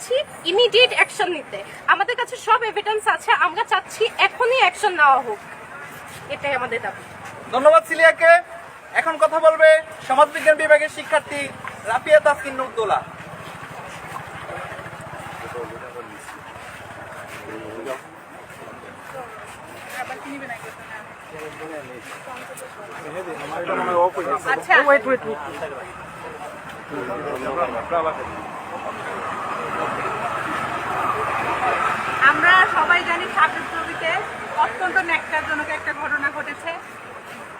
চাচ্ছি immediate action নিতে। আমাদের কাছে সব এভিডেন্স আছে আমরা চাচ্ছি এখনই অ্যাকশন নেওয়া হোক। এটাই আমাদের দাবি। ধন্যবাদ সিলিয়াকে। এখন কথা বলবে সমাজবিজ্ঞান বিভাগের শিক্ষার্থী রাফিয়া তাসকিন নুরদোলা। আচ্ছা। আমরা সবাই জানি ছাত্রছবিতে অত্যন্ত ন্যাক্কারজনক একটা ঘটনা ঘটেছে।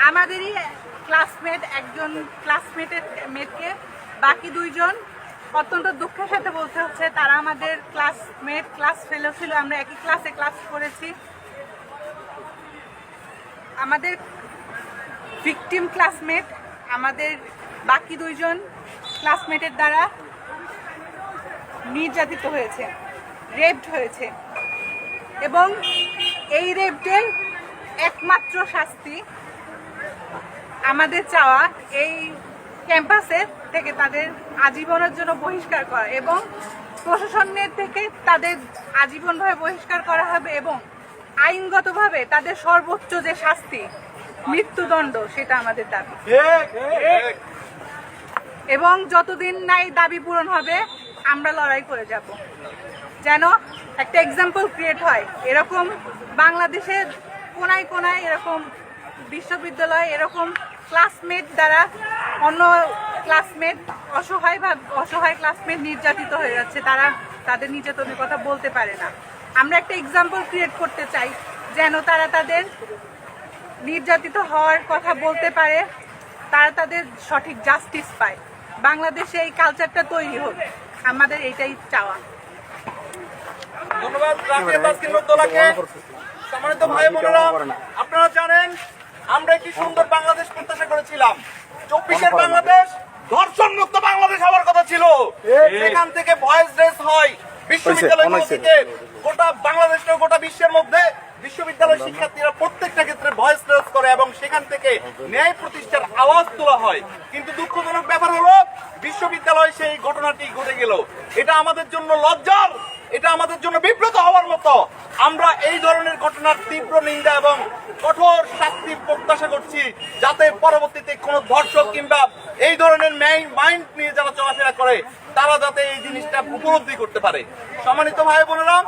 আমাদেরই ক্লাসমেট একজন ক্লাসমেটের মেটকে বাকি দুইজন অত্যন্ত দুঃখের সাথে বলতে হচ্ছে, তারা আমাদের ক্লাসমেট ক্লাস ফেলো ছিল, আমরা একই ক্লাসে ক্লাস করেছি। আমাদের ভিকটিম ক্লাসমেট আমাদের বাকি দুইজন ক্লাসমেটের দ্বারা নির্যাতিত হয়েছে রেপড হয়েছে। এবং এই রেপটের একমাত্র শাস্তি আমাদের চাওয়া এই ক্যাম্পাসের থেকে তাদের আজীবনের জন্য বহিষ্কার করা এবং প্রশাসনের থেকে তাদের আজীবনভাবে বহিষ্কার করা হবে এবং আইনগতভাবে তাদের সর্বোচ্চ যে শাস্তি মৃত্যুদণ্ড সেটা আমাদের দাবি। এবং যতদিন না এই দাবি পূরণ হবে আমরা লড়াই করে যাব। যেন একটা এক্সাম্পল ক্রিয়েট হয়। এরকম বাংলাদেশের কোনায় কোনায় এরকম বিশ্ববিদ্যালয়ে এরকম ক্লাসমেট দ্বারা অন্য ক্লাসমেট অসহায় বা অসহায় ক্লাসমেট নির্যাতিত হয়ে যাচ্ছে। তারা তাদের নির্যাতনের কথা বলতে পারে না। আমরা একটা এক্সাম্পল ক্রিয়েট করতে চাই। যেন তারা তাদের নির্যাতিত হওয়ার কথা বলতে পারে। তারা তাদের সঠিক জাস্টিস পায়। বাংলাদেশে এই কালচারটা তৈরি হোক। আমাদের এটাই চাওয়া। ধন্যবাদ রাফিয়া তাসকিন সম্মানিত ভাই বোনেরা আপনারা জানেন আমরা একটি সুন্দর বাংলাদেশ প্রত্যাশা করেছিলাম। চব্বিশের বাংলাদেশ ধর্ষণ মুক্ত বাংলাদেশ হওয়ার কথা ছিল। সেখান থেকে ভয়েস রেস হয়। বিশ্ববিদ্যালয় গোটা বাংলাদেশ গোটা বিশ্বের মধ্যে বিশ্ববিদ্যালয় শিক্ষার্থীরা প্রত্যেকটা ক্ষেত্রে ভয়েস রেস করে এবং সেখান থেকে ন্যায় প্রতিষ্ঠার আওয়াজ তোলা হয়। কিন্তু দুঃখজনক ব্যাপার হলো বিশ্ববিদ্যালয়ে সেই ঘটনাটি ঘটে গেল। এটা আমাদের জন্য লজ্জার, এটা আমাদের জন্য বিব্রত হওয়ার মতো। আমরা এই ধরনের ঘটনার তীব্র নিন্দা এবং কঠোর শাস্তির প্রত্যাশা করছি, যাতে পরবর্তীতে কোনো ধর্ষক কিংবা এই ধরনের মাইন্ড নিয়ে যারা চলাফেরা করে, তারা যাতে এই জিনিসটা উপলব্ধি করতে পারে। সম্মানিত ভাই বোনেরা,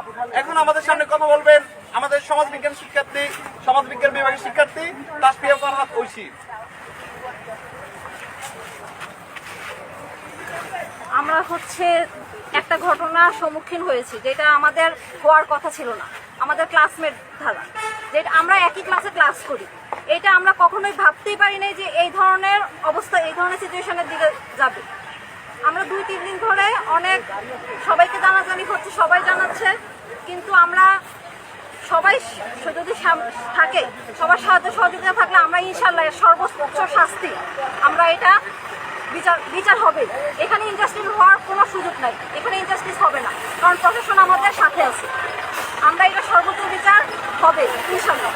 এখন আমাদের সামনে কথা বলবেন আমাদের সমাজবিজ্ঞান শিক্ষার্থী, সমাজবিজ্ঞান বিভাগের শিক্ষার্থী তাসফিয়া ফারহাত ঐশী আমরা হচ্ছে একটা ঘটনার সম্মুখীন হয়েছি, যেটা আমাদের হওয়ার কথা ছিল না। আমাদের ক্লাসমেট দ্বারা যেটা আমরা একই ক্লাসে ক্লাস করি। এটা আমরা কখনোই ভাবতেই পারি নাই যে এই ধরনের অবস্থা, এই ধরনের সিচুয়েশনের দিকে যাবে। আমরা দুই, তিন দিন ধরে অনেক সবাইকে জানাজানি হচ্ছে, সবাই জানাচ্ছে, কিন্তু আমরা সবাই যদি থাকে, সবার সাহায্য সহযোগিতা থাকলে আমরা ইনশাল্লাহ সর্বোচ্চ শাস্তি। আমরা এটা বিচার বিচার হবে। এখানে ইনজাস্টিস হওয়ার কোনো সুযোগ নাই। এখানে ইনজাস্টিস হবে না। কারণ প্রশাসন আমাদের সাথে আছে। আমরা এটা সর্বোচ্চ বিচার হবে, ইনশাল্লাহ।